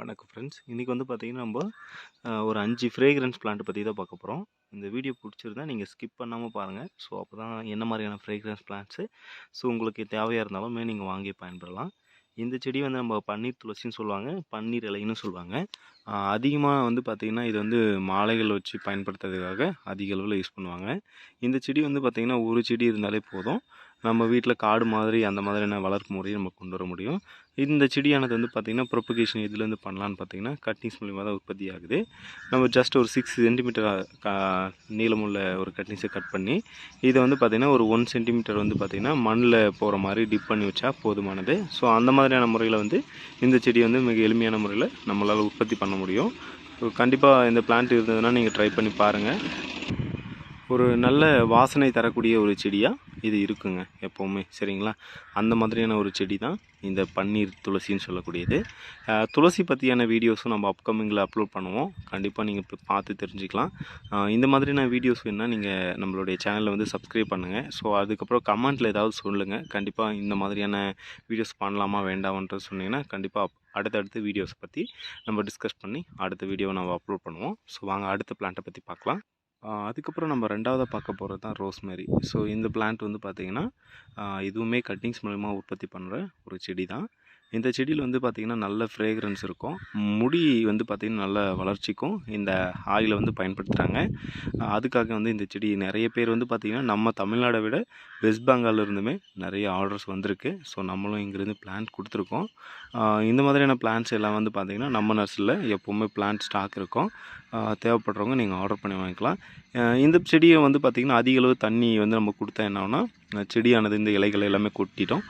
வணக்கம் ஃப்ரெண்ட்ஸ் இன்றைக்கி வந்து பார்த்திங்கன்னா நம்ம ஒரு அஞ்சு ஃப்ரேக்ரன்ஸ் பிளான்ட் பற்றி தான் பார்க்க போகிறோம் இந்த வீடியோ பிடிச்சிருந்தா நீங்கள் ஸ்கிப் பண்ணாமல் பாருங்கள் ஸோ அப்போ தான் என்ன மாதிரியான ஃப்ரேக்ரன்ஸ் பிளான்ட்ஸு ஸோ உங்களுக்கு தேவையாக இருந்தாலுமே நீங்கள் வாங்கி பயன்படலாம் இந்த செடி வந்து நம்ம பன்னீர் துளசின்னு சொல்லுவாங்க பன்னீர் இலைன்னு சொல்லுவாங்க. அதிகமாக வந்து பார்த்திங்கன்னா இது வந்து மாலைகள் வச்சு பயன்படுத்துறதுக்காக அதிக அளவில் யூஸ் பண்ணுவாங்க. இந்த செடி வந்து பார்த்திங்கன்னா ஒரு செடி இருந்தாலே போதும். நம்ம வீட்டில் காடு மாதிரி அந்த மாதிரியான வளர்ப்பு முறையை நம்ம கொண்டு வர முடியும். இந்த செடியானது வந்து பார்த்திங்கன்னா ப்ரொபகேஷன் இதுலேருந்து பண்ணலான்னு பார்த்தீங்கன்னா கட்னிங்ஸ் மூலிமா தான் உற்பத்தி ஆகுது. நம்ம ஜஸ்ட் ஒரு சிக்ஸ் சென்டிமீட்டர் நீளமுள்ள ஒரு கட்னிஸை கட் பண்ணி இதை வந்து பார்த்திங்கன்னா ஒரு ஒன் சென்டிமீட்டர் வந்து பார்த்திங்கன்னா மண்ணில் போகிற மாதிரி டிப் பண்ணி வச்சா போதுமானது. ஸோ அந்த மாதிரியான முறையில் வந்து இந்த செடி வந்து மிக எளிமையான முறையில் நம்மளால் உற்பத்தி பண்ண முடியும். ஸோ கண்டிப்பாக இந்த பிளான்ட் இருந்ததுன்னா நீங்கள் ட்ரை பண்ணி பாருங்கள் ஒரு நல்ல வாசனை தரக்கூடிய ஒரு செடியாக இது இருக்குங்க எப்போவுமே. சரிங்களா? அந்த மாதிரியான ஒரு செடி தான் இந்த பன்னீர் துளசின்னு சொல்லக்கூடியது. துளசி பற்றியான வீடியோஸும் நம்ம அப்கமிங்கில் அப்லோட் பண்ணுவோம். கண்டிப்பாக நீங்கள் இப்போ பார்த்து தெரிஞ்சுக்கலாம். இந்த மாதிரியான வீடியோஸ் வேணால் நீங்கள் நம்மளுடைய சேனலில் வந்து சப்ஸ்கிரைப் பண்ணுங்கள் ஸோ அதுக்கப்புறம் கமெண்ட்டில் ஏதாவது சொல்லுங்கள் கண்டிப்பாக இந்த மாதிரியான வீடியோஸ் பண்ணலாமா வேண்டாமன்றது சொன்னீங்கன்னா கண்டிப்பாக அடுத்தடுத்த வீடியோஸ் பற்றி நம்ம டிஸ்கஸ் பண்ணி அடுத்த வீடியோவை நம்ம அப்லோட் பண்ணுவோம். ஸோ வாங்க அடுத்த பிளான்ட்டை பற்றி பார்க்கலாம். அதுக்கப்புறம் நம்ம ரெண்டாவதாக பார்க்க போகிறது தான் ரோஸ்மேரி. ஸோ இந்த பிளான்ட் வந்து பார்த்திங்கன்னா இதுவுமே கட்டிங்ஸ் மூலிமா உற்பத்தி பண்ணுற ஒரு செடி தான் இந்த செடியில் வந்து பார்த்திங்கன்னா நல்ல ஃப்ரேக்ரன்ஸ் இருக்கும். முடி வந்து பார்த்திங்கன்னா நல்ல வளர்ச்சிக்கும் இந்த ஆயிலை வந்து பயன்படுத்துகிறாங்க அதுக்காக வந்து இந்த செடி நிறைய பேர் வந்து பார்த்திங்கன்னா நம்ம தமிழ்நாடை விட வெஸ்ட் பெங்காலிருந்துமே நிறைய ஆர்டர்ஸ் வந்திருக்கு. ஸோ நம்மளும் இங்கேருந்து பிளான்ட் கொடுத்துருக்கோம். இந்த மாதிரியான பிளான்ஸ் எல்லாம் வந்து பார்த்திங்கன்னா நம்ம நர்ஸில் எப்போவுமே பிளான்ட் ஸ்டாக் இருக்கும். தேவைப்படுறவங்க நீங்கள் ஆர்டர் பண்ணி வாங்கிக்கலாம். இந்த செடியை வந்து பார்த்திங்கன்னா அதிகளவு தண்ணி வந்து நம்ம கொடுத்தா என்னன்னா செடியானது இந்த இலைகள் எல்லாமே கொட்டிட்டோம்.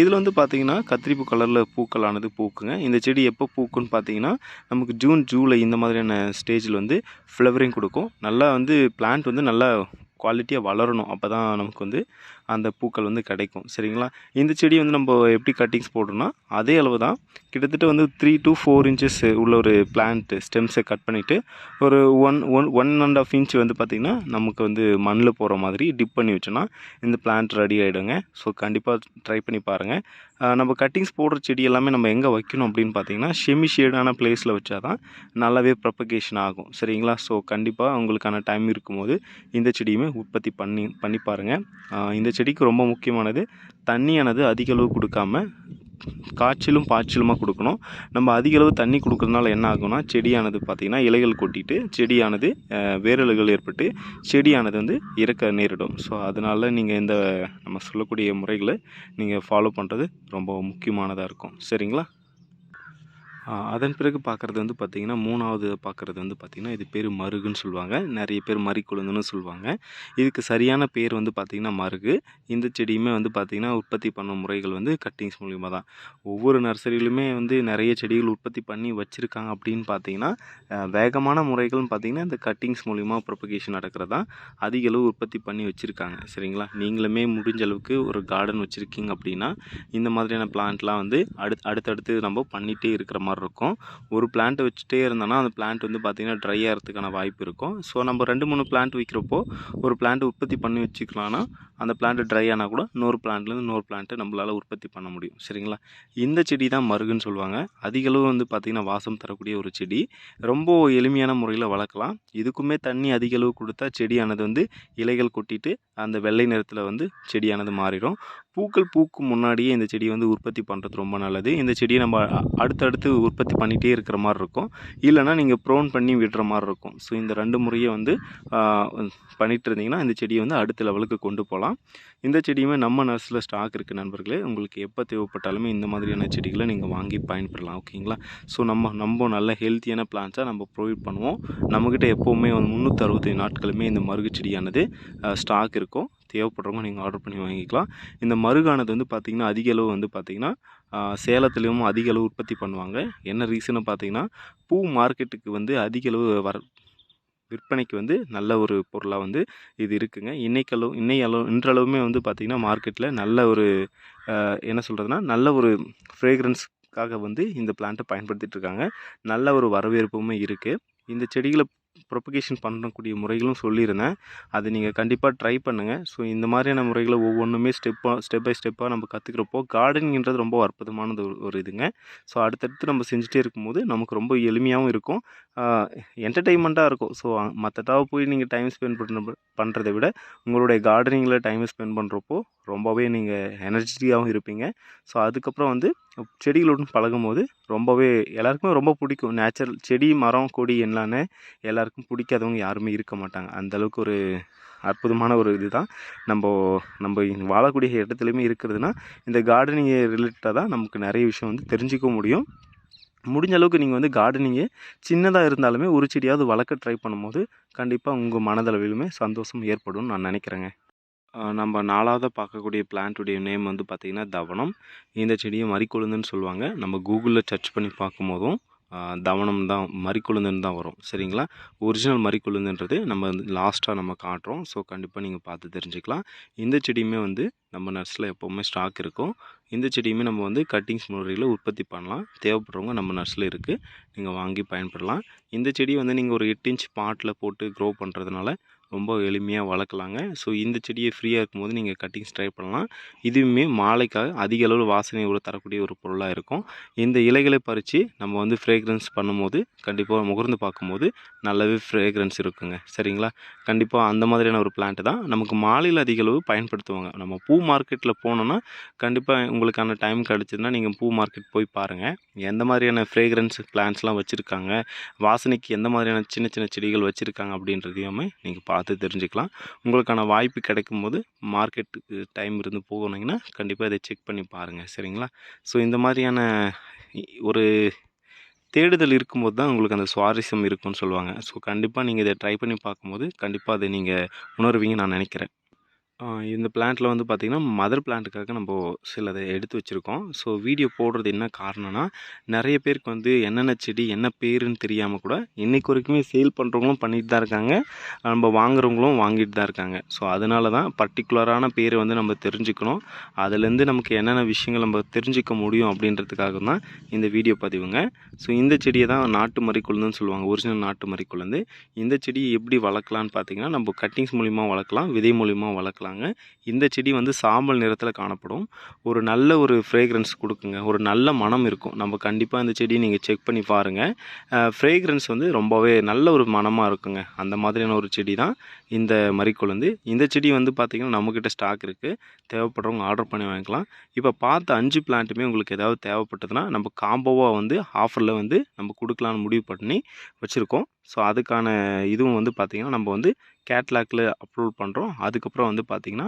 இதில் வந்து பார்த்திங்கன்னா கத்திரிப்பூ கலரில் பூக்களானது பூக்குங்க. இந்த செடி எப்போ பூக்குன்னு பார்த்தீங்கன்னா நமக்கு ஜூன் ஜூலை இந்த மாதிரியான ஸ்டேஜில் வந்து ஃப்ளவரிங் கொடுக்கும். நல்லா வந்து பிளான்ட் வந்து நல்லா குவாலிட்டியாக வளரணும். அப்போ தான் நமக்கு வந்து அந்த பூக்கள் வந்து கிடைக்கும். சரிங்களா? இந்த செடி வந்து நம்ம எப்படி கட்டிங்ஸ் போடுறோம்னா அதே அளவு தான் கிட்டத்தட்ட வந்து த்ரீ டு ஃபோர் இன்ச்சஸ் உள்ள ஒரு பிளான்ட்டு ஸ்டெம்ஸை கட் பண்ணிவிட்டு ஒரு one one one and half inch வந்து பார்த்திங்கன்னா நமக்கு வந்து மண்ணில் போகிற மாதிரி டிப் பண்ணி வச்சோன்னா இந்த பிளான்ட் ரெடி ஆகிடுங்க ஸோ கண்டிப்பாக ட்ரை பண்ணி பாருங்கள் நம்ம கட்டிங்ஸ் போடுற செடி எல்லாமே நம்ம எங்கே வைக்கணும் அப்படின்னு பார்த்தீங்கன்னா ஷெமி ஷேடான பிளேஸில் வச்சா தான் நல்லாவே ப்ரப்பகேஷன் ஆகும். சரிங்களா? ஸோ கண்டிப்பாக உங்களுக்கான டைம் இருக்கும்போது இந்த செடியுமே உற்பத்தி பண்ணி பண்ணி பாருங்கள் இந்த செடிக்கு ரொம்ப முக்கியமானது தண்ணியானது அதிக அளவு கொடுக்காம காய்ச்சலும் பாய்ச்சலுமாக கொடுக்கணும். நம்ம அதிக அளவு தண்ணி கொடுக்குறதுனால என்ன ஆகும்னா செடியானது பார்த்திங்கன்னா இலைகள் கொட்டிட்டு செடியானது வேரலுகள் ஏற்பட்டு செடியானது வந்து இறக்க நேரிடும். ஸோ அதனால் நீங்கள் இந்த நம்ம சொல்லக்கூடிய முறைகளை நீங்கள் ஃபாலோ பண்ணுறது ரொம்ப முக்கியமானதாக இருக்கும். சரிங்களா? அதன் பிறகு பார்க்குறது வந்து பார்த்திங்கன்னா மூணாவது பார்க்குறது வந்து பார்த்திங்கன்னா இது பேர் மருகுன்னு சொல்லுவாங்க. நிறைய பேர் மறிக்குழுந்துன்னு சொல்லுவாங்க. இதுக்கு சரியான பேர் வந்து பார்த்திங்கன்னா மருகு. இந்த செடியுமே வந்து பார்த்திங்கன்னா உற்பத்தி பண்ண முறைகள் வந்து கட்டிங்ஸ் மூலிமா தான். ஒவ்வொரு நர்சரியிலுமே வந்து நிறைய செடிகள் உற்பத்தி பண்ணி வச்சுருக்காங்க அப்படின்னு பார்த்தீங்கன்னா வேகமான முறைகள்னு பார்த்திங்கன்னா இந்த கட்டிங்ஸ் மூலிமா ப்ரொபகேஷன் நடக்கிறது தான் அதிக அளவு உற்பத்தி பண்ணி வச்சுருக்காங்க. சரிங்களா? நீங்களுமே முடிஞ்ச அளவுக்கு ஒரு கார்டன் வச்சுருக்கீங்க அப்படின்னா இந்த மாதிரியான பிளான்ட்லாம் வந்து அடுத்து அடுத்தடுத்து நம்ம பண்ணிகிட்டே இருக்கிற மாதிரி இருக்கும் ஒரு பிளான்ட் வச்சுட்டே இருந்தோன்னா அந்த பிளான்ட் வந்து பார்த்திங்கன்னா ட்ரை ஆகிறதுக்கான வாய்ப்பு இருக்கும். ஸோ நம்ம ரெண்டு மூணு பிளான்ட் விற்கிறப்போ ஒரு பிளான்ட் உற்பத்தி பண்ணி வச்சுக்கலாம்னா அந்த பிளான்ட் ட்ரை ஆனால் கூட இன்னொரு பிளான்ட்லேருந்து இன்னொரு பிளான்ட்டை நம்மளால் உற்பத்தி பண்ண முடியும். சரிங்களா? இந்த செடி தான் மருகுன்னு சொல்லுவாங்க. அதிகளவு வந்து பார்த்திங்கன்னா வாசம் தரக்கூடிய ஒரு செடி. ரொம்ப எளிமையான முறையில் வளர்க்கலாம். இதுக்குமே தண்ணி அதிகளவு கொடுத்தா செடியானது வந்து இலைகள் கொட்டிட்டு அந்த வெள்ளை நிறத்தில் வந்து செடியானது மாறிடும் பூக்கள் பூக்கும் முன்னாடியே இந்த செடியை வந்து உற்பத்தி பண்ணுறது ரொம்ப நல்லது. இந்த செடியை நம்ம அடுத்தடுத்து உற்பத்தி பண்ணிகிட்டே இருக்கிற மாதிரி இருக்கும். இல்லைன்னா நீங்கள் ப்ரோன் பண்ணி விடுற மாதிரி இருக்கும். ஸோ இந்த ரெண்டு முறையை வந்து பண்ணிகிட்டு இருந்தீங்கன்னா இந்த செடியை வந்து அடுத்த லெவலுக்கு கொண்டு போகலாம். இந்த செடியுமே நம்ம நர்ஸில் ஸ்டாக் இருக்குது நண்பர்களே. உங்களுக்கு எப்போ தேவைப்பட்டாலுமே இந்த மாதிரியான செடிகளை நீங்கள் வாங்கி பயன்படலாம் ஓகேங்களா? ஸோ நம்ம நம்ம நல்ல ஹெல்த்தியான பிளான்ஸாக நம்ம ப்ரொவைட் பண்ணுவோம். நம்மக்கிட்ட எப்போவுமே வந்து முந்நூற்றி அறுபத்தி நாட்களுமே இந்த மருகு செடியானது ஸ்டாக் இருக்கும். தேவைப்படுறவங்க நீங்கள் ஆர்டர் பண்ணி வாங்கிக்கலாம். இந்த மருகானது வந்து பார்த்திங்கன்னா அதிக அளவு வந்து பார்த்திங்கன்னா சேலத்துலேயும் அதிக அளவு உற்பத்தி பண்ணுவாங்க. என்ன ரீசன்னு பார்த்திங்கன்னா பூ மார்க்கெட்டுக்கு வந்து அதிக அளவு வர விற்பனைக்கு வந்து நல்ல ஒரு பொருளாக வந்து இது இருக்குங்க. இன்னைக்களவு இன்னை அளவு இன்றளவுமே வந்து பார்த்திங்கன்னா மார்க்கெட்டில் நல்ல ஒரு என்ன சொல்கிறதுனா நல்ல ஒரு ஃப்ரேக்ரன்ஸ்க்காக வந்து இந்த பிளான்ட்டை பயன்படுத்திட்டு இருக்காங்க. நல்ல ஒரு வரவேற்புமே இருக்குது இந்த செடிகளை ப்ரொபகேஷன் பண்ணக்கூடிய முறைகளும் சொல்லியிருந்தேன். அது நீங்கள் கண்டிப்பாக ட்ரை பண்ணுங்கள் ஸோ இந்த மாதிரியான முறைகளை ஒவ்வொன்றுமே ஸ்டெப்பாக ஸ்டெப் பை ஸ்டெப்பாக நம்ம கற்றுக்கிறப்போ கார்டனிங்கிறது ரொம்ப அற்புதமானது ஒரு ஒரு இதுங்க. ஸோ அடுத்தடுத்து நம்ம செஞ்சுட்டே இருக்கும்போது நமக்கு ரொம்ப எளிமையாகவும் இருக்கும். என்டர்டெயின்மெண்ட்டாக இருக்கும். ஸோ மற்றதாக போய் நீங்கள் டைம் ஸ்பெண்ட் பண்ண பண்ணுறத விட உங்களுடைய கார்டனிங்கில் டைம் ஸ்பெண்ட் பண்ணுறப்போ ரொம்பவே நீங்கள் எனர்ஜிட்டியாகவும் இருப்பீங்க. ஸோ அதுக்கப்புறம் வந்து செடிகளுடன் பழகும்போது ரொம்பவே எல்லாருக்குமே ரொம்ப பிடிக்கும். நேச்சுரல் செடி மரம் கொடி என்னன்னு எல்லாருக்கும் பிடிக்காதவங்க யாருமே இருக்க மாட்டாங்க. அந்த அளவுக்கு ஒரு அற்புதமான ஒரு இது தான் நம்ம நம்ம வாழக்கூடிய இடத்துலையுமே இருக்கிறதுனா இந்த கார்டனிங் ரிலேட்டடாக தான் நமக்கு நிறைய விஷயம் வந்து தெரிஞ்சுக்க முடியும். முடிஞ்ச அளவுக்கு நீங்கள் வந்து கார்டனிங்கே சின்னதாக இருந்தாலுமே ஒரு செடியாவது வளர்க்க ட்ரை பண்ணும்போது கண்டிப்பாக உங்கள் மனதளவிலுமே சந்தோஷம் ஏற்படும் நான் நினைக்கிறேங்க. நம்ம நாலாவது பார்க்கக்கூடிய பிளான்ட்டுடைய நேம் வந்து பார்த்திங்கன்னா தவனம் இந்த செடியை மறிக்கொழுந்துன்னு சொல்லுவாங்க. நம்ம கூகுளில் சர்ச் பண்ணி பார்க்கும்போதும் தவனம் தான் மறிக்கொழுந்துன்னு தான் வரும். சரிங்களா? ஒரிஜினல் மறிக்கொழுந்துன்றது நம்ம வந்து லாஸ்ட்டாக நம்ம காட்டுறோம். ஸோ கண்டிப்பாக நீங்கள் பார்த்து தெரிஞ்சுக்கலாம். இந்த செடியுமே வந்து நம்ம நர்ஸில் எப்போவுமே ஸ்டாக் இருக்கும். இந்த செடியுமே நம்ம வந்து கட்டிங்ஸ் முறையில் உற்பத்தி பண்ணலாம். தேவைப்படுறவங்க நம்ம நர்ஸில் இருக்குது நீங்கள் வாங்கி பயன்படலாம். இந்த செடி வந்து நீங்கள் ஒரு எட்டு இன்ச் பாட்டில் போட்டு க்ரோ பண்ணுறதுனால ரொம்ப எளிமையாக வளர்க்கலாங்க. ஸோ இந்த செடியை ஃப்ரீயாக இருக்கும்போது நீங்கள் கட்டிங்ஸ் ட்ரை பண்ணலாம். இதுவுமே மாலைக்காக அதிக அளவில் வாசனை உள்ள தரக்கூடிய ஒரு பொருளாக இருக்கும். இந்த இலைகளை பறித்து நம்ம வந்து ஃப்ரேக்ரன்ஸ் பண்ணும்போது கண்டிப்பாக முகர்ந்து பார்க்கும்போது நல்லாவே ஃப்ரேக்ரன்ஸ் இருக்குங்க. சரிங்களா? கண்டிப்பாக அந்த மாதிரியான ஒரு பிளான்ட் தான். நமக்கு மாலையில் அதிக அளவு பயன்படுத்துவாங்க. நம்ம பூ மார்க்கெட்டில் போனோன்னா கண்டிப்பாக உங்களுக்கான டைம் கிடச்சிதுன்னா நீங்கள் பூ மார்க்கெட் போய் பாருங்கள் எந்த மாதிரியான ஃப்ரேக்ரன்ஸ் பிளான்ஸ்லாம் வச்சுருக்காங்க? வாசனைக்கு எந்த மாதிரியான சின்ன சின்ன செடிகள் வச்சுருக்காங்க அப்படின்றதையுமே நீங்கள் பார்த்து தெரிஞ்சுக்கலாம். உங்களுக்கான வாய்ப்பு கிடைக்கும் போது மார்க்கெட்டுக்கு டைம் இருந்து போகணுங்கன்னா கண்டிப்பாக இதை செக் பண்ணி பாருங்கள் சரிங்களா? ஸோ இந்த மாதிரியான ஒரு தேடுதல் இருக்கும்போது தான் உங்களுக்கு அந்த சுவாரஸ்யம் இருக்கும்னு சொல்லுவாங்க. ஸோ கண்டிப்பாக நீங்கள் இதை ட்ரை பண்ணி பார்க்கும்போது கண்டிப்பாக அதை நீங்கள் உணர்வீங்க நான் நினைக்கிறேன். இந்த பிளான்ட்டில் வந்து பார்த்திங்கன்னா மதர் பிளான்ட்டுக்காக நம்ம சிலதை எடுத்து வச்சுருக்கோம். ஸோ வீடியோ போடுறது என்ன காரணம்னா நிறைய பேருக்கு வந்து என்னென்ன செடி என்ன பேருன்னு தெரியாமல் கூட இன்றைக்கு வரைக்குமே சேல் பண்ணுறவங்களும் பண்ணிட்டு தான் இருக்காங்க. நம்ம வாங்குறவங்களும் வாங்கிட்டு தான் இருக்காங்க. ஸோ அதனால தான் பர்டிகுலரான பேரை வந்து நம்ம தெரிஞ்சுக்கணும். அதுலேருந்து நமக்கு என்னென்ன விஷயங்கள் நம்ம தெரிஞ்சுக்க முடியும் அப்படின்றதுக்காக தான் இந்த வீடியோ பதிவுங்க. ஸோ இந்த செடியை தான் நாட்டு மறிக்குழுந்துன்னு சொல்லுவாங்க. ஒரிஜினல் நாட்டு மறிக்குழுந்து இந்த செடியை எப்படி வளர்க்கலான்னு பார்த்தீங்கன்னா நம்ம கட்டிங்ஸ் மூலிமா வளர்க்கலாம் விதை மூலிமா வளர்க்கலாங்க இந்த செடி வந்து சாம்பல் நிறத்தில் காணப்படும். ஒரு நல்ல ஒரு ஃப்ரேக்ரன்ஸ் கொடுக்குங்க. ஒரு நல்ல மனம் இருக்கும். நம்ம கண்டிப்பாக இந்த செடியை நீங்கள் செக் பண்ணி பாருங்கள் ஃப்ரேக்ரன்ஸ் வந்து ரொம்பவே நல்ல ஒரு மனமாக இருக்குங்க. அந்த மாதிரியான ஒரு செடி தான் இந்த மறிக்குழுந்து. இந்த செடி வந்து பார்த்திங்கன்னா நம்மக்கிட்ட ஸ்டாக் இருக்குது தேவைப்படுறவங்க ஆர்டர் பண்ணி வாங்கிக்கலாம். இப்போ பார்த்த அஞ்சு பிளான்ட்டுமே உங்களுக்கு ஏதாவது தேவைப்பட்டதுன்னா நம்ம காம்போவாக வந்து ஆஃபரில் வந்து நம்ம கொடுக்கலான்னு முடிவு பண்ணி வச்சுருக்கோம். ஸோ அதுக்கான இதுவும் வந்து பார்த்திங்கன்னா நம்ம வந்து கேட்லாக்ல அப்லோட் பண்ணுறோம் அதுக்கப்புறம் வந்து பார்த்திங்கன்னா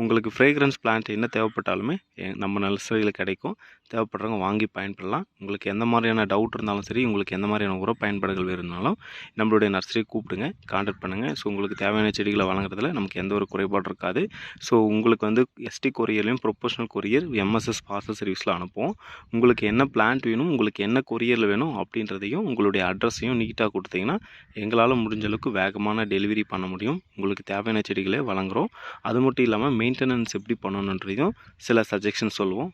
உங்களுக்கு ஃப்ரேக்ரன்ஸ் பிளான்ட் என்ன தேவைப்பட்டாலுமே நம்ம நர்சரியில் கிடைக்கும். தேவைப்படுறவங்க வாங்கி பயன்படலாம். உங்களுக்கு எந்த மாதிரியான டவுட் இருந்தாலும் சரி உங்களுக்கு எந்த மாதிரியான உர பயன்பாடுகள் இருந்தாலும் நம்மளுடைய நர்சரி கூப்பிடுங்க கான்டாக்ட் பண்ணுங்கள் ஸோ உங்களுக்கு தேவையான செடிகளை வழங்குறதுல நமக்கு எந்த ஒரு குறைபாடு இருக்காது. ஸோ உங்களுக்கு வந்து எஸ்டி கொரியர்லையும் ப்ரொஃபஷனல் கொரியர் எம்எஸ்எஸ் பார்சல் சர்வீஸில் அனுப்புவோம். உங்களுக்கு என்ன பிளான்ட் வேணும் உங்களுக்கு என்ன கொரியரில் வேணும் அப்படின்றதையும் உங்களுடைய அட்ரஸையும் நீட்டாக கொடுத்தீங்கன்னா எங்களால் முடிஞ்ச அளவுக்கு வேகமான டெலிவரி பண்ண முடியும். உங்களுக்கு தேவையான செடிகளை வழங்குகிறோம் அது மட்டும் இல்லாமல் மெயின்டெனன்ஸ் எப்படி பண்ணணுன்றதையும் சில சஜஷன் சொல்லுவோம்.